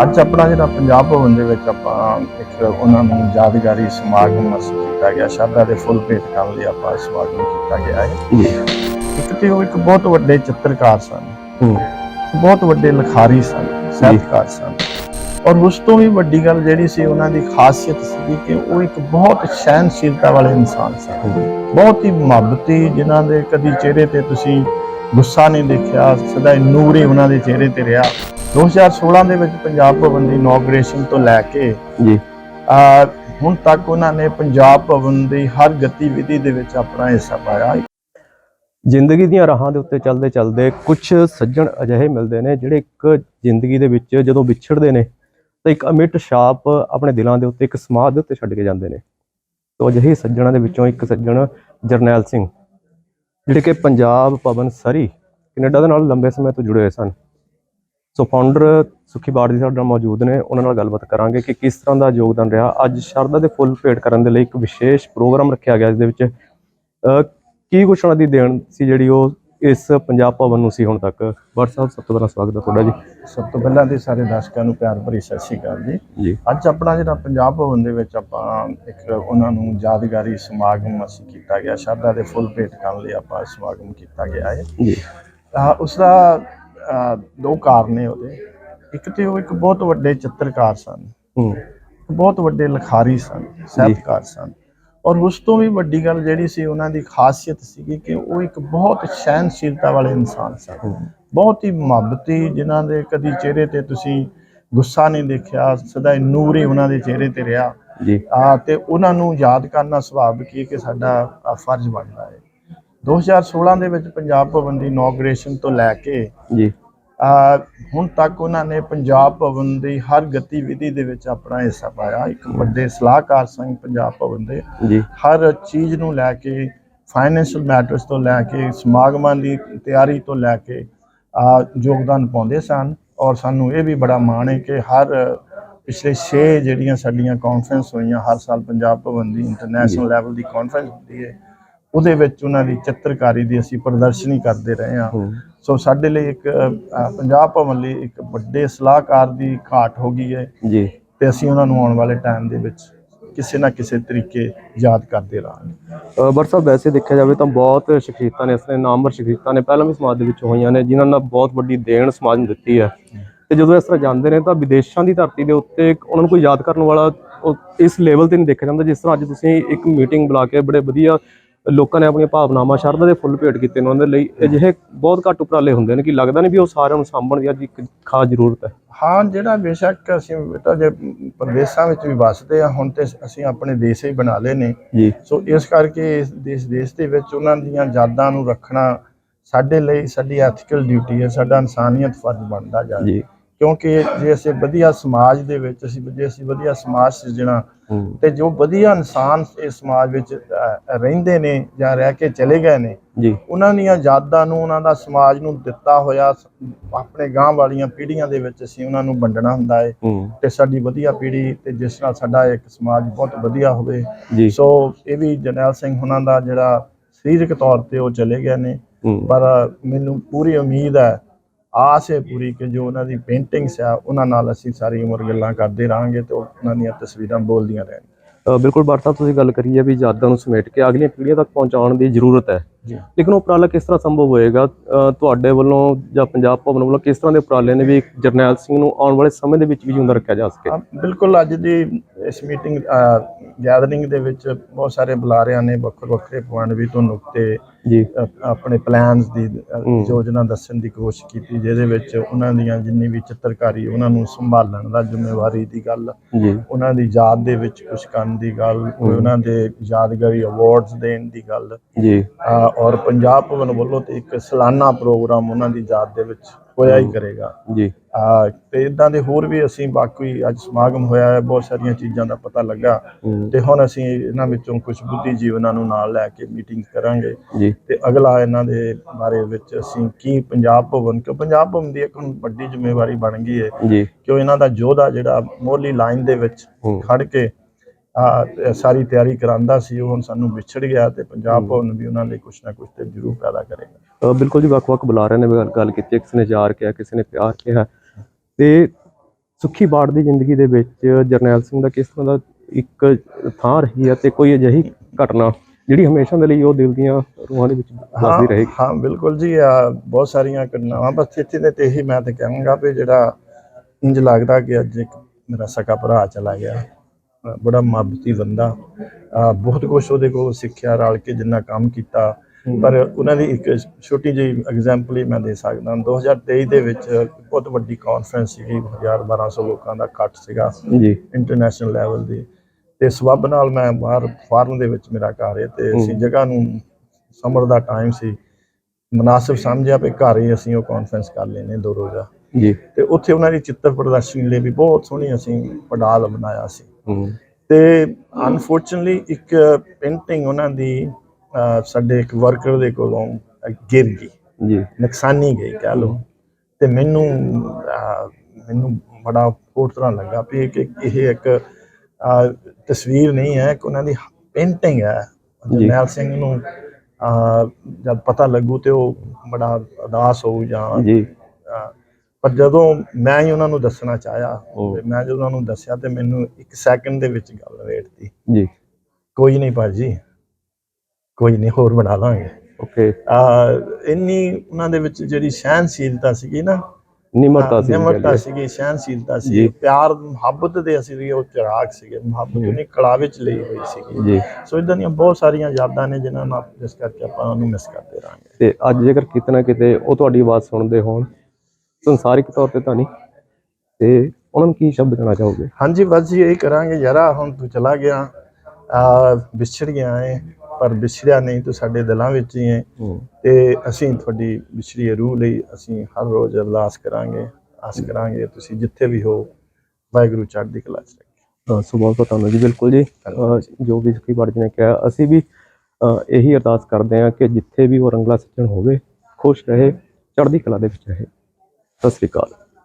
ਅੱਜ ਆਪਣਾ ਜਿਹੜਾ ਪੰਜਾਬ ਭਵਨ ਦੇ ਵਿੱਚ ਆਪਾਂ ਇੱਕ ਉਹਨਾਂ ਨੂੰ ਯਾਦਗਾਰੀ ਸਮਾਗਮ ਕੀਤਾ ਗਿਆ। ਸ਼ਰਧਾ ਦੇ ਫੁੱਲ ਭੇਟ ਕਰਨ ਲਈ ਆਪਾਂ ਸਮਾਗਮ ਕੀਤਾ ਗਿਆ ਹੈ। ਇੱਕ ਤੇ ਉਹ ਇੱਕ ਬਹੁਤ ਵੱਡੇ ਚਿੱਤਰਕਾਰ ਸਨ। ਬਹੁਤ ਵੱਡੇ ਲਿਖਾਰੀ ਸਨ ਸਾਹਿਤਕਾਰ ਸਨ। ਔਰ ਉਸ ਤੋਂ ਵੀ ਵੱਡੀ ਗੱਲ ਜਿਹੜੀ ਸੀ ਉਹਨਾਂ ਦੀ ਖਾਸੀਅਤ ਸੀ ਕਿ ਉਹ ਇੱਕ ਬਹੁਤ ਸਹਿਨਸ਼ੀਲਤਾ ਵਾਲੇ ਇਨਸਾਨ ਸਨ। ਬਹੁਤ ਹੀ ਮੁਹੱਬਤੀ ਜਿਨ੍ਹਾਂ ਦੇ ਕਦੀ ਚਿਹਰੇ ਤੇ ਤੁਸੀਂ ਗੁੱਸਾ ਨਹੀਂ ਦੇਖਿਆ ਸਦਾ ਨੂਰ ਹੀ ਉਹਨਾਂ ਦੇ ਚਿਹਰੇ ਤੇ ਰਿਹਾ। 2016 ਦੇ ਵਿੱਚ ਪੰਜਾਬ ਭਵਨ ਦੀ ਇਨੋਗ੍ਰੇਸ਼ਨ ਤੋਂ ਲੈ ਕੇ ਜੀ। ਅਹ, ਹੁਣ ਤੱਕ ਉਹਨਾਂ ਨੇ ਪੰਜਾਬ ਭਵਨ ਦੀ ਹਰ ਗਤੀਵਿਧੀ ਦੇ ਵਿੱਚ ਆਪਣਾ ਹਿੱਸਾ ਪਾਇਆ। ਜ਼ਿੰਦਗੀ ਦੀਆਂ ਰਾਹਾਂ ਦੇ ਉੱਤੇ ਚੱਲਦੇ ਚੱਲਦੇ ਕੁਝ ਸੱਜਣ ਅਜਿਹੇ ਮਿਲਦੇ ਨੇ ਜਿਹੜੇ ਇੱਕ ਜ਼ਿੰਦਗੀ ਦੇ ਵਿੱਚ ਜਦੋਂ ਵਿਛੜਦੇ ਨੇ ਤਾਂ ਇੱਕ ਅਮਿਟ ਛਾਪ ਆਪਣੇ ਦਿਲਾਂ ਦੇ ਉੱਤੇ ਇੱਕ ਸਮਾਧ ਦੇ ਉੱਤੇ ਛੱਡ ਕੇ ਜਾਂਦੇ ਨੇ। ਤੋਂ ਅਜਿਹੇ ਸੱਜਣਾਂ ਦੇ ਵਿੱਚੋਂ ਇੱਕ ਸੱਜਣ ਜਰਨੈਲ ਸਿੰਘ ਜਿਹੜੇ ਕਿ ਪੰਜਾਬ ਭਵਨ ਸਰੀ ਕੈਨੇਡਾ ਦੇ ਨਾਲ ਲੰਬੇ ਸਮੇਂ ਤੋਂ ਜੁੜੇ ਹੋਏ ਸਨ। ਸੋ ਫਾਊਂਡਰ ਸੁਖੀ ਬਾੜ ਜੀ ਸਾਡੇ ਨਾਲ ਮੌਜੂਦ ਨੇ ਉਹਨਾਂ ਨਾਲ ਗੱਲਬਾਤ ਕਰਾਂਗੇ ਕਿ ਕਿਸ ਤਰ੍ਹਾਂ ਦਾ ਯੋਗਦਾਨ ਰਿਹਾ। ਅੱਜ ਸ਼ਰਧਾ ਦੇ ਫੁੱਲ ਭੇਟ ਕਰਨ ਦੇ ਲਈ ਇੱਕ ਵਿਸ਼ੇਸ਼ ਪ੍ਰੋਗਰਾਮ ਰੱਖਿਆ ਗਿਆ ਇਸ ਦੇ ਵਿੱਚ ਕੀ ਕੁਛ ਉਹਨਾਂ ਦੀ ਦੇਣ ਸੀ ਜਿਹੜੀ ਉਹ ਇਸ ਪੰਜਾਬ ਭਵਨ ਨੂੰ ਸੀ ਹੁਣ ਤੱਕ? ਸਾਹਿਬ ਸਭ ਤੋਂ ਪਹਿਲਾਂ ਸਵਾਗਤ ਹੈ ਤੁਹਾਡਾ ਜੀ। ਸਭ ਤੋਂ ਪਹਿਲਾਂ ਤੇ ਸਾਰੇ ਦਰਸ਼ਕਾਂ ਨੂੰ ਪਿਆਰ ਭਰੀ ਸਤਿ ਸ਼੍ਰੀ ਅਕਾਲ ਜੀ। ਅੱਜ ਆਪਣਾ ਜਿਹੜਾ ਪੰਜਾਬ ਭਵਨ ਦੇ ਵਿੱਚ ਆਪਾਂ ਇੱਕ ਉਹਨਾਂ ਨੂੰ ਯਾਦਗਾਰੀ ਸਮਾਗਮ ਅਸੀਂ ਕੀਤਾ ਗਿਆ। ਸ਼ਰਧਾ ਦੇ ਫੁੱਲ ਭੇਟ ਕਰਨ ਲਈ ਆਪਾਂ ਸਮਾਗਮ ਕੀਤਾ ਗਿਆ ਹੈ। ਜੀ। ਉਸ ਦਾ ਦੋ ਕਾਰਨ ਨੇ ਉਹਦੇ। ਇੱਕ ਤੇ ਉਹ ਇੱਕ ਬਹੁਤ ਵੱਡੇ ਚਿੱਤਰਕਾਰ ਸਨ। ਹੂੰ। ਬਹੁਤ ਵੱਡੇ ਲਿਖਾਰੀ ਸਨ ਸਾਹਿਤਕਾਰ ਸਨ। ਔਰ ਉਸ ਤੋਂ ਵੀ ਵੱਡੀ ਗੱਲ ਜਿਹੜੀ ਸੀ ਉਹਨਾਂ ਦੀ ਖਾਸੀਅਤ ਸੀਗੀ ਕਿ ਉਹ ਇੱਕ ਬਹੁਤ ਸਹਿਨਸ਼ੀਲਤਾ ਵਾਲੇ ਇਨਸਾਨ ਸਨ। ਬਹੁਤ ਹੀ ਮੁਹੱਬਤੀ ਜਿਨ੍ਹਾਂ ਦੇ ਕਦੀ ਚਿਹਰੇ ਤੇ ਤੁਸੀਂ ਗੁੱਸਾ ਨਹੀਂ ਦੇਖਿਆ ਸਦਾ ਨੂਰ ਹੀ ਉਹਨਾਂ ਦੇ ਚਿਹਰੇ ਤੇ ਰਿਹਾ। ਜੀ। ਆ ਤੇ ਉਹਨਾਂ ਨੂੰ ਯਾਦ ਕਰਨਾ ਸੁਭਾਵਿਕ ਹੀ ਕਿ ਸਾਡਾ ਫਰਜ਼ ਬਣਦਾ ਹੈ। 2016 ਦੇ ਵਿੱਚ ਪੰਜਾਬ ਭਵਨ ਦੀ ਇਨੋਗ੍ਰੇਸ਼ਨ ਤੋਂ ਲੈ ਕੇ ਜੀ। ਹੁਣ ਤੱਕ ਉਹਨਾਂ ਨੇ ਪੰਜਾਬ ਭਵਨ ਦੀ ਹਰ ਗਤੀਵਿਧੀ ਦੇ ਵਿੱਚ ਆਪਣਾ ਹਿੱਸਾ ਪਾਇਆ। ਇੱਕ ਵੱਡੇ ਸਲਾਹਕਾਰ ਸਨ ਪੰਜਾਬ ਭਵਨ ਦੇ ਜੀ। ਹਰ ਚੀਜ਼ ਨੂੰ ਲੈ ਕੇ ਫਾਈਨੈਂਸ਼ੀਅਲ ਮੈਟਰਸ ਤੋਂ ਲੈ ਕੇ ਸਮਾਗਮਾਂ ਦੀ ਤਿਆਰੀ ਤੋਂ ਲੈ ਕੇ ਯੋਗਦਾਨ ਪਾਉਂਦੇ ਸਨ। ਔਰ ਸਾਨੂੰ ਇਹ ਵੀ ਬੜਾ ਮਾਣ ਹੈ ਕਿ ਹਰ ਪਿਛਲੇ 6 ਜਿਹੜੀਆਂ ਸਾਡੀਆਂ ਕਾਨਫਰੰਸ ਹੋਈਆਂ ਹਰ ਸਾਲ ਪੰਜਾਬ ਭਵਨ ਦੀ ਇੰਟਰਨੈਸ਼ਨਲ ਲੈਵਲ ਦੀ ਕਾਨਫਰੰਸ ਹੁੰਦੀ ਹੈ। ਉਹਦੇ ਵਿੱਚ ਉਹਨਾਂ ਦੀ ਚਿੱਤਰਕਾਰੀ ਦੀ ਅਸੀਂ ਪ੍ਰਦਰਸ਼ਨੀ ਕਰਦੇ ਰਹੇ ਹਾਂ। ਸੋ ਸਾਡੇ ਲਈ ਇੱਕ ਪੰਜਾਬ ਭਵਨ ਲਈ ਇੱਕ ਵੱਡੇ ਸਲਾਹਕਾਰ ਦੀ ਘਾਟ ਹੋ ਗਈ ਹੈ। ਜੀ। ਤੇ ਅਸੀਂ ਉਹਨਾਂ ਨੂੰ ਆਉਣ ਵਾਲੇ ਟਾਈਮ ਦੇ ਵਿੱਚ ਕਿਸੇ ਨਾ ਕਿਸੇ ਤਰੀਕੇ ਯਾਦ ਕਰਦੇ ਰਹਾਂਗੇ। ਬਟ ਸਾਹਿਬ ਵੈਸੇ ਦੇਖਿਆ ਜਾਵੇ ਤਾਂ ਬਹੁਤ ਸ਼ਖਸੀਅਤਾਂ ਨੇ ਇਸ ਨੇ ਨਾਮਵਰ ਸ਼ਖਸੀਅਤਾਂ ਨੇ ਪਹਿਲਾਂ ਵੀ ਸਮਾਜ ਦੇ ਵਿੱਚ ਹੋਈਆਂ ਨੇ ਜਿਨ੍ਹਾਂ ਨੇ ਬਹੁਤ ਵੱਡੀ ਦੇਣ ਸਮਾਜ ਨੂੰ ਦਿੱਤੀ ਹੈ। ਤੇ ਜਦੋਂ ਇਸ ਤਰ੍ਹਾਂ ਜਾਂਦੇ ਨੇ ਤਾਂ ਵਿਦੇਸ਼ਾਂ ਦੀ ਧਰਤੀ ਦੇ ਉੱਤੇ ਉਹਨਾਂ ਨੂੰ ਕੋਈ ਯਾਦ ਕਰਨ ਵਾਲਾ ਉਹ ਇਸ ਲੈਵਲ ਤੇ ਨਹੀਂ ਦੇਖਿਆ ਜਾਂਦਾ ਜਿਸ ਤਰ੍ਹਾਂ ਅੱਜ ਤੁਸੀਂ ਇੱਕ ਮੀਟਿੰਗ ਬੁਲਾ ਕੇ ਬੜੇ ਵਧੀਆ ਲੋਕਾਂ ਨੇ ਆਪਣੀਆਂ ਭਾਵਨਾਵਾਂ ਸ਼ਰਧਾ ਦੇ ਫੁੱਲ ਭੇਟ ਕੀਤੇ ਨੇ ਉਹਨਾਂ ਦੇ ਲਈ। ਅਜਿਹੇ ਬਹੁਤ ਘੱਟ ਉਪਰਾਲੇ ਹੁੰਦੇ ਨੇ ਕਿ ਲੱਗਦਾ ਨਹੀਂ ਵੀ ਉਹ ਸਾਰਿਆਂ ਨੂੰ ਸਾਂਭਣ ਦੀ ਅੱਜ ਇੱਕ ਖਾਸ ਜ਼ਰੂਰਤ ਹੈ। ਹਾਂ ਜਿਹੜਾ ਬੇਸ਼ੱਕ ਅਸੀਂ ਬੇਟਾ ਜੇ ਪ੍ਰਦੇਸ਼ਾਂ ਵਿੱਚ ਵੀ ਵੱਸਦੇ ਆ ਹੁਣ ਤੇ ਅਸੀਂ ਆਪਣੇ ਦੇਸ਼ ਹੀ ਬਣਾ ਲਏ ਨੇ। ਸੋ ਇਸ ਕਰਕੇ ਇਸ ਦੇਸ਼ ਦੇਸ਼ ਦੇ ਵਿੱਚ ਉਹਨਾਂ ਦੀਆਂ ਯਾਦਾਂ ਨੂੰ ਰੱਖਣਾ ਸਾਡੇ ਲਈ ਸਾਡੀ ਐਥੀਕਲ ਡਿਊਟੀ ਹੈ ਸਾਡਾ ਇਨਸਾਨੀਅਤ ਫਰਜ਼ ਬਣਦਾ ਜਾ ਜੀ। ਕਿਉਂਕਿ ਜੇ ਅਸੀਂ ਵਧੀਆ ਸਮਾਜ ਦੇ ਵਿੱਚ ਅਸੀਂ ਜੇ ਅਸੀਂ ਵਧੀਆ ਸਮਾਜ ਸਿਰਜਣਾ ਤੇ ਜੋ ਵਧੀਆ ਇਨਸਾਨ ਇਸ ਸਮਾਜ ਵਿੱਚ ਰਹਿੰਦੇ ਨੇ ਜਾਂ ਰਹਿ ਕੇ ਚਲੇ ਗਏ ਨੇ ਜੀ। ਉਹਨਾਂ ਦੀਆਂ ਯਾਦਾਂ ਨੂੰ ਉਹਨਾਂ ਦਾ ਸਮਾਜ ਨੂੰ ਦਿੱਤਾ ਹੋਇਆ ਆਪਣੇ ਗਾਂ ਵਾਲੀਆਂ ਪੀੜ੍ਹੀਆਂ ਦੇ ਵਿੱਚ ਅਸੀਂ ਉਹਨਾਂ ਨੂੰ ਵੰਡਣਾ ਹੁੰਦਾ ਹੈ। ਤੇ ਸਾਡੀ ਵਧੀਆ ਪੀੜ੍ਹੀ ਤੇ ਜਿਸ ਨਾਲ ਸਾਡਾ ਇੱਕ ਸਮਾਜ ਬਹੁਤ ਵਧੀਆ ਹੋਵੇ। ਸੋ ਇਹ ਵੀ ਜਰਨੈਲ ਸਿੰਘ ਉਹਨਾਂ ਦਾ ਜਿਹੜਾ ਸਰੀਰਕ ਤੌਰ ਤੇ ਉਹ ਚਲੇ ਗਏ ਨੇ। ਪਰ ਮੈਨੂੰ ਪੂਰੀ ਉਮੀਦ ਹੈ ਆਸ ਹੈ ਪੂਰੀ ਕਿ ਜੋ ਉਹਨਾਂ ਦੀ ਪੇਂਟਿੰਗਸ ਆ, ਉਹਨਾਂ ਨਾਲ ਅਸੀਂ ਸਾਰੀ ਉਮਰ ਗੱਲਾਂ ਕਰਦੇ ਰਹਾਂਗੇ ਤੇ ਉਹ ਉਹਨਾਂ ਦੀਆਂ ਤਸਵੀਰਾਂ ਬੋਲਦੀਆਂ ਰਹਿਣ। ਬਿਲਕੁਲ ਬਾਟ ਤੁਸੀਂ ਗੱਲ ਕਰੀ ਹੈ ਵੀ ਯਾਦਾਂ ਨੂੰ ਸਮੇਟ ਕੇ ਅਗਲੀਆਂ ਪੀੜ੍ਹੀਆਂ ਤੱਕ ਪਹੁੰਚਾਉਣ ਦੀ ਜ਼ਰੂਰਤ ਹੈ। ਲੇਕਿਨ ਉਹ ਉਪਰਾਲਾ ਕਿਸ ਤਰ੍ਹਾਂ ਸੰਭਵ ਹੋਏਗਾ? ਤੁਹਾਡੇ ਵੱਲੋਂ ਜਾਂ ਪੰਜਾਬ ਭਵਨ ਵੱਲੋਂ ਕਿਸ ਤਰ੍ਹਾਂ ਦੇ ਉਪਰਾਲੇ ਨੇ ਵੀ ਜਰਨੈਲ ਸਿੰਘ ਨੂੰ ਆਉਣ ਵਾਲੇ ਸਮੇਂ ਦੇ ਵਿੱਚ ਵੀ ਜਿਉਂਦਾ ਰੱਖਿਆ ਜਾ ਸਕੇ? ਬਿਲਕੁਲ ਅੱਜ ਦੀ ਇਸ ਮੀਟਿੰਗ ਗੈਦਰਿੰਗ ਦੇ ਵਿੱਚ ਬਹੁਤ ਸਾਰੇ ਬੁਲਾਰਿਆਂ ਨੇ ਵੱਖ ਵੱਖਰੇ ਪੁਆਇੰਟ ਵੀ ਤੋਂ ਨੁਕਤੇ ਜੀ। ਆਪਣੇ ਪਲਾਨਸ ਦੀ। ਯੋਜਨਾ ਦੱਸਣ ਦੀ ਕੋਸ਼ਿਸ਼ ਕੀਤੀ ਜਿਹਦੇ ਵਿੱਚ ਉਹਨਾਂ ਦੀਆਂ ਜਿੰਨੀ ਵੀ ਚਿੱਤਰਕਾਰੀ ਉਹਨਾਂ ਨੂੰ ਸੰਭਾਲਣ ਦਾ ਜ਼ਿੰਮੇਵਾਰੀ ਦੀ ਗੱਲ ਉਹਨਾਂ ਦੀ ਯਾਦ ਦੇ ਵਿੱਚ ਕੁਝ ਕਰਨ ਦੀ ਗੱਲ ਉਹਨਾਂ ਦੇ ਯਾਦਗਾਰੀ ਅਵਾਰਡਸ ਦੇਣ ਦੀ ਗੱਲ ਜੀ। ਔਰ ਪੰਜਾਬ ਭਵਨ ਵੱਲੋਂ ਤੇ ਇੱਕ ਸਾਲਾਨਾ ਪ੍ਰੋਗਰਾਮ ਉਹਨਾਂ ਦੀ ਯਾਦ ਦੇ ਵਿੱਚ ਹੋਇਆ ਹੀ ਕਰੇਗਾ। ਜੀ। ਅ, ਤੇ ਇਦਾਂ ਦੇ ਹੋਰ ਵੀ ਅਸੀਂ ਬਾਕੀ ਅੱਜ ਸਮਾਗਮ ਹੋਇਆ ਹੈ ਬਹੁਤ ਸਾਰੀਆਂ ਚੀਜ਼ਾਂ ਦਾ ਪਤਾ ਲੱਗਾ। ਤੇ ਹੁਣ ਅਸੀਂ ਇਹਨਾਂ ਵਿੱਚੋਂ ਕੁਝ ਬੁੱਧੀ ਜੀਵਨਾਂ ਨੂੰ ਨਾਲ ਲੈ ਕੇ ਮੀਟਿੰਗ ਕਰਾਂਗੇ। ਜੀ। ਤੇ ਅਗਲਾ ਇਹਨਾਂ ਦੇ ਬਾਰੇ ਵਿੱਚ ਅਸੀਂ ਕੀ ਪੰਜਾਬ ਭਵਨ ਕਿ ਪੰਜਾਬ ਭਵਨ ਦੀ ਇੱਕ ਵੱਡੀ ਜ਼ਿੰਮੇਵਾਰੀ ਬਣ ਗਈ ਹੈ ਜੀ। ਕਿ ਉਹ ਇਹਨਾਂ ਦਾ ਯੋਧਾ ਜਿਹੜਾ ਮੋਹਲੀ ਲਾਈਨ ਦੇ ਵਿੱਚ ਖੜ ਕੇ ਆ ਸਾਰੀ ਤਿਆਰੀ ਕਰਾਂਦਾ ਸੀ ਉਹ ਹੁਣ ਸਾਨੂੰ ਵਿਛੜ ਗਿਆ ਤੇ ਪੰਜਾਬ ਭਵਨ ਵੀ ਉਹਨਾਂ ਲਈ ਕੁਝ ਨਾ ਕੁਝ ਤੇ ਜ਼ਰੂਰ ਪੈਦਾ ਕਰੇਗਾ। ਬਿਲਕੁਲ ਜੀ ਵੱਖ-ਵੱਖ ਬੁਲਾਰਿਆਂ ਨੇ ਗੱਲ- ਗੱਲ ਕੀਤੀ ਹੈ, ਕਿਸੇ ਨੇ ਯਾਰ ਕਿਹਾ ਕਿਸੇ ਨੇ ਪਿਆਰ ਕਿਹਾ। ਤੇ ਸੁੱਖੀ ਬਾੜ ਦੀ ਜ਼ਿੰਦਗੀ ਦੇ ਵਿੱਚ ਜਰਨੈਲ ਸਿੰਘ ਦਾ ਕਿਸ ਤਰ੍ਹਾਂ ਦਾ ਇੱਕ ਥਾਂ ਰਹੀ ਹੈ ਤੇ ਕੋਈ ਅਜਿਹੀ ਘਟਨਾ ਜਿਹੜੀ ਹਮੇਸ਼ਾ ਦੇ ਲਈ ਉਹ ਦਿਲ ਦੀਆਂ ਰੂਹਾਂ ਦੇ ਵਿੱਚ ਵਸਦੀ ਰਹੇਗੀ? ਹਾਂ ਬਿਲਕੁਲ ਜੀ ਆ ਬਹੁਤ ਸਾਰੀਆਂ ਘਟਨਾਵਾਂ ਬਸ ਇੱਥੇ ਦੇ ਤੇ ਇਹੀ ਮੈਂ ਤੇ ਕਹਾਂਗਾ ਵੀ ਜਿਹੜਾ ਇੰਜ ਲੱਗਦਾ ਕਿ ਅੱਜ ਇੱਕ ਮੇਰਾ ਸਕਾ ਭਰਾ ਚਲਾ ਗਿਆ। ਬੜਾ ਮਾਬਤੀ ਬੰਦਾ। ਬਹੁਤ ਕੁਝ ਉਹਦੇ ਕੋਲ ਸਿੱਖਿਆ ਰਲ ਕੇ ਜਿੰਨਾ ਕੰਮ ਕੀਤਾ। ਪਰ ਉਹਨਾਂ ਦੀ ਇੱਕ ਛੋਟੀ ਜਿਹੀ ਐਗਜ਼ਾਮਪਲ ਹੀ ਮੈਂ ਦੇ ਸਕਦਾ 2023 ਦੇ ਵਿੱਚ ਬਹੁਤ ਵੱਡੀ ਕਾਨਫਰੰਸ ਸੀਗੀ 1200 ਲੋਕਾਂ ਦਾ ਇਕੱਠ ਸੀਗਾ ਜੀ। ਇੰਟਰਨੈਸ਼ਨਲ ਲੈਵਲ ਦੇ। ਤੇ ਸਵੱਬ ਨਾਲ ਮੈਂ ਬਾਹਰ ਫਾਰਮ ਦੇ ਵਿੱਚ ਮੇਰਾ ਘਰ ਹੈ ਤੇ ਅਸੀਂ ਜਗ੍ਹਾ ਨੂੰ ਸਮਰ ਦਾ ਟਾਈਮ ਸੀ। ਮناسب ਸਮਝਿਆ ਵੀ ਘਰ ਹੀ ਅਸੀਂ ਉਹ ਕਾਨਫਰੰਸ ਕਰ ਲੈਨੇ ਦੋ ਰੋਜ਼ਾ। ਜੀ। ਤੇ ਉੱਥੇ ਉਹਨਾਂ ਦੀ ਚਿੱਤਰ ਪ੍ਰਦਰਸ਼ਨੀ ਲਈ ਵੀ ਬਹੁਤ ਸੋਹਣੀ ਅਸੀਂ ਪਡਾਲ ਬਣਾਇਆ ਸੀ। ਤੇ ਅਨਫੋਰਚੂਨਟਲੀ ਇੱਕ ਪੇਂਟਿੰਗ ਉਹਨਾਂ ਦੀ ਸਾਡੇ ਇੱਕ ਵਰਕਰ ਦੇ ਕੋਲੋਂ ਗਿਰ ਗਈ। ਜੀ। ਨੁਕਸਾਨੀ ਗਈ ਕਹਿ ਲਓ। ਤੇ ਮੈਨੂੰ ਮੈਨੂੰ ਬੜਾ ਹੋਰ ਤਰ੍ਹਾਂ ਲੱਗਾ ਵੀ ਕਿ ਇਹ ਇੱਕ ਤਸਵੀਰ ਨਹੀਂ ਹੈ ਕਿ ਉਹਨਾਂ ਦੀ ਪੇਂਟਿੰਗ ਹੈ। ਜਰਨੈਲ ਸਿੰਘ ਨੂੰ ਜਦ ਪਤਾ ਲੱਗੂ ਤੇ ਉਹ ਬੜਾ ਉਦਾਸ ਹੋਊ ਜਾਂ ਜੀ। ਪਰ ਜਦੋਂ ਮੈਂ ਹੀ ਉਹਨਾਂ ਨੂੰ ਦੱਸਣਾ ਚਾਹਿਆ। ਤੇ ਮੈਂ ਜਦੋਂ ਉਹਨਾਂ ਨੂੰ ਦੱਸਿਆ ਤੇ ਮੈਨੂੰ ਇੱਕ ਸੈਕਿੰਡ ਦੇ ਵਿੱਚ ਗੱਲ ਵੇਟਤੀ ਜੀ। ਕੋਈ ਨਹੀਂ ਭਾਜੀ ਕੋਈ ਨਹੀਂ ਹੋਰ ਬਣਾ ਲਾਂਗੇ। ਓਕੇ। ਆ ਇੰਨੀ ਉਹਨਾਂ ਦੇ ਵਿੱਚ ਜਿਹੜੀ ਸਹਿਨਸ਼ੀਲਤਾ ਸੀਗੀ ਨਾ ਨਿਮਰਤਾ ਸੀ ਨਿਮਰਤਾ ਸੀਗੀ ਸਹਿਨਸ਼ੀਲਤਾ ਸੀ ਜੀ। ਪਿਆਰ ਮੁਹੱਬਤ ਦੇ ਅਸੀਂ ਵੀ ਉਹ ਚਿਰਾਗ ਸੀਗੇ ਮੁਹੱਬਤ ਉਹਨੇ ਕਲਾ ਵਿੱਚ ਲਈ ਹੋਈ ਸੀਗੀ। ਜੀ। ਸੋ ਇਦਾਂ ਦੀਆਂ ਬਹੁਤ ਸਾਰੀਆਂ ਯਾਦਾਂ ਨੇ ਜਿਨ੍ਹਾਂ ਨੂੰ ਆਪ- ਜਿਸ ਕਰਕੇ ਆਪਾਂ ਉਹਨੂੰ ਮਿਸ ਕਰਦੇ ਰਹਾਂਗੇ। ਤੇ ਅੱਜ ਜੇਕਰ ਕਿਤੇ ਨਾ ਕਿਤੇ ਉਹ ਤੁਹਾਡੀ ਆਵਾਜ਼ ਸੁਣਦੇ ਹੋਣ ਸੰਸਾਰਿਕ ਤੌਰ ਤੇ ਤਾਂ ਨਹੀਂ। ਤੇ ਉਹਨਾਂ ਨੂੰ ਕੀ ਸ਼ਬਦ ਕਹਿਣਾ ਚਾਹੋਗੇ? ਹਾਂਜੀ ਬਸ ਜੀ ਇਹ ਕਰਾਂਗੇ ਯਾਰਾ ਹੁਣ ਤੂੰ ਚਲਾ ਗਿਆ। ਆ ਵਿਛੜ ਗਿਆ ਹੈ ਪਰ ਵਿਛੜਿਆ ਨਹੀਂ ਤੂੰ ਸਾਡੇ ਦਿਲਾਂ ਵਿੱਚ ਹੀ ਹੈ। ਤੇ ਅਸੀਂ ਤੁਹਾਡੀ ਵਿਛੜੀ ਰੂਹ ਲਈ ਅਸੀਂ ਹਰ ਰੋਜ਼ ਅਰਦਾਸ ਕਰਾਂਗੇ ਆਸ ਕਰਾਂਗੇ ਤੁਸੀਂ ਜਿੱਥੇ ਵੀ ਹੋ ਵਾਹਿਗੁਰੂ ਚੜ੍ਹਦੀ ਕਲਾ ਚ ਰੱਖੇ। ਅ, ਸੁਭਾਅ ਤੋਂ ਤੁਹਾਨੂੰ ਜੀ ਬਿਲਕੁਲ ਜੀ। ਜੋ। ਵੀ ਸੁਖੀ ਬਾੜ ਜੀ ਨੇ ਕਿਹਾ ਅਸੀਂ ਵੀ ਇਹੀ ਅਰਦਾਸ ਕਰਦੇ ਹਾਂ ਕਿ ਜਿੱਥੇ ਵੀ ਉਹ ਰੰਗਲਾ ਸੱਜਣ ਹੋਵੇ ਖੁਸ਼ ਰਹੇ ਚੜ੍ਹਦੀ ਕਲਾ ਦੇ ਵਿੱਚ ਰਹੇ। ਸਤਿ ਸ੍ਰੀ ਅਕਾਲ